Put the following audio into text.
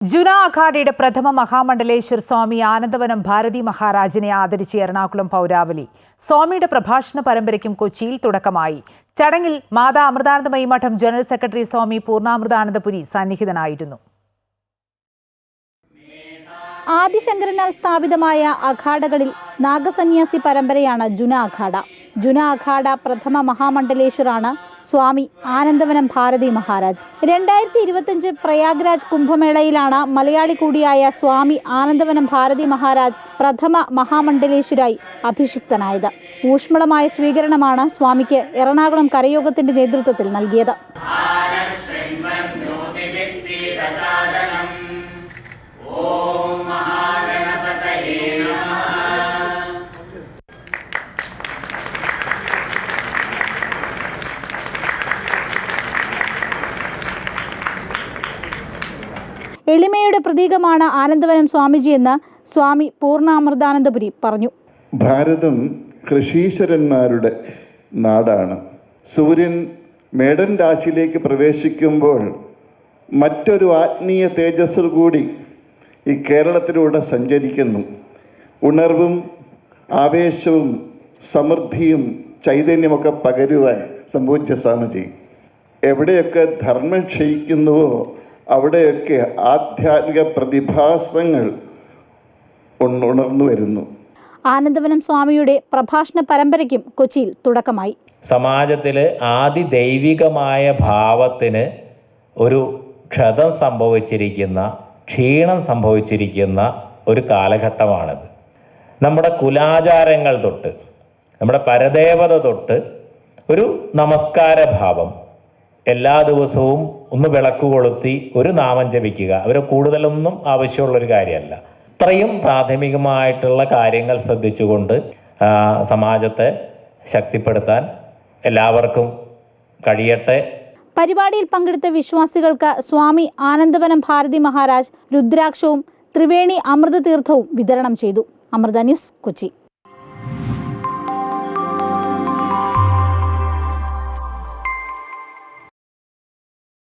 ജുന അഖാഡയുടെ പ്രഥമ മഹാമണ്ഡലേശ്വർ സ്വാമി ആനന്ദവനം ഭാരതി മഹാരാജിനെ ആദരിച്ച് എറണാകുളം പൗരാവലി. സ്വാമിയുടെ പ്രഭാഷണ പരമ്പരയ്ക്കും കൊച്ചിയിൽ തുടക്കമായി. ചടങ്ങിൽ മാതാ അമൃതാനന്ദമയി മഠം ജനറൽ സെക്രട്ടറി സ്വാമി പൂർണാമൃതാനന്ദപുരി സന്നിഹിതനായിരുന്നു. ആദിശങ്കരനാൽ സ്ഥാപിതമായ അഖാഡകളിൽ നാഗസന്യാസി പരമ്പരയാണ് ജുന അഖാഡ. ജുന അഖാഡ പ്രഥമ മഹാമണ്ഡലേശ്വറാണ് സ്വാമി ആനന്ദവനം ഭാരതി മഹാരാജ്. രണ്ടായിരത്തി ഇരുപത്തിയഞ്ച് പ്രയാഗ്രാജ് കുംഭമേളയിലാണ് മലയാളി കൂടിയായ സ്വാമി ആനന്ദവനം ഭാരതി മഹാരാജ് പ്രഥമ മഹാമണ്ഡലേശ്വരായി അഭിഷിക്തനായത്. ഊഷ്മളമായ സ്വീകരണമാണ് സ്വാമിക്ക് എറണാകുളം കരയോഗത്തിന്റെ നേതൃത്വത്തിൽ നൽകിയത്. എളിമയുടെ പ്രതീകമാണ് ആനന്ദവനം സ്വാമിജിയെന്ന് സ്വാമി പൂർണാമൃതാനന്ദപുരി പറഞ്ഞു. ഭാരതം കൃഷീശ്വരന്മാരുടെ നാടാണ്. സൂര്യൻ മേടൻ രാശിയിലേക്ക് പ്രവേശിക്കുമ്പോൾ മറ്റൊരു ആത്മീയ തേജസ്സിൽ കൂടി ഈ കേരളത്തിലൂടെ സഞ്ചരിക്കുന്നു. ഉണർവും ആവേശവും സമൃദ്ധിയും ചൈതന്യമൊക്കെ പകരുവാൻ സംഭവിച്ച സ്വാമിജി. എവിടെയൊക്കെ ധർമ്മം ക്ഷയിക്കുന്നുവോ അവിടെയൊക്കെ ആധ്യാത്മിക പ്രതിഭാസങ്ങൾ ഉണർന്നു വരുന്നു. ആനന്ദവനം സ്വാമിയുടെ പ്രഭാഷണ പരമ്പരയ്ക്കും കൊച്ചിയിൽ തുടക്കമായി. സമാജത്തിൽ ആദി ദൈവികമായ ഭാവത്തിന് ഒരു ക്ഷതം സംഭവിച്ചിരിക്കുന്ന ക്ഷീണം സംഭവിച്ചിരിക്കുന്ന ഒരു കാലഘട്ടമാണിത്. നമ്മുടെ കുലാചാരങ്ങൾ തൊട്ട് നമ്മുടെ പരദേവത തൊട്ട് ഒരു നമസ്കാര ഭാവം എല്ലാ ദിവസവും ഒന്ന് വിളക്ക് കൊളുത്തി ഒരു നാമം ജപിക്കുക. അവർ കൂടുതലൊന്നും ആവശ്യമുള്ളൊരു കാര്യമല്ല. ഇത്രയും പ്രാഥമികമായിട്ടുള്ള കാര്യങ്ങൾ ശ്രദ്ധിച്ചുകൊണ്ട് സമാജത്തെ ശക്തിപ്പെടുത്താൻ എല്ലാവർക്കും കഴിയട്ടെ. പരിപാടിയിൽ പങ്കെടുത്ത വിശ്വാസികൾക്ക് സ്വാമി ആനന്ദവനം ഭാരതി മഹാരാജ് രുദ്രാക്ഷവും ത്രിവേണി അമൃത തീർത്ഥവും വിതരണം ചെയ്തു. അമൃത ന്യൂസ് കൊച്ചി.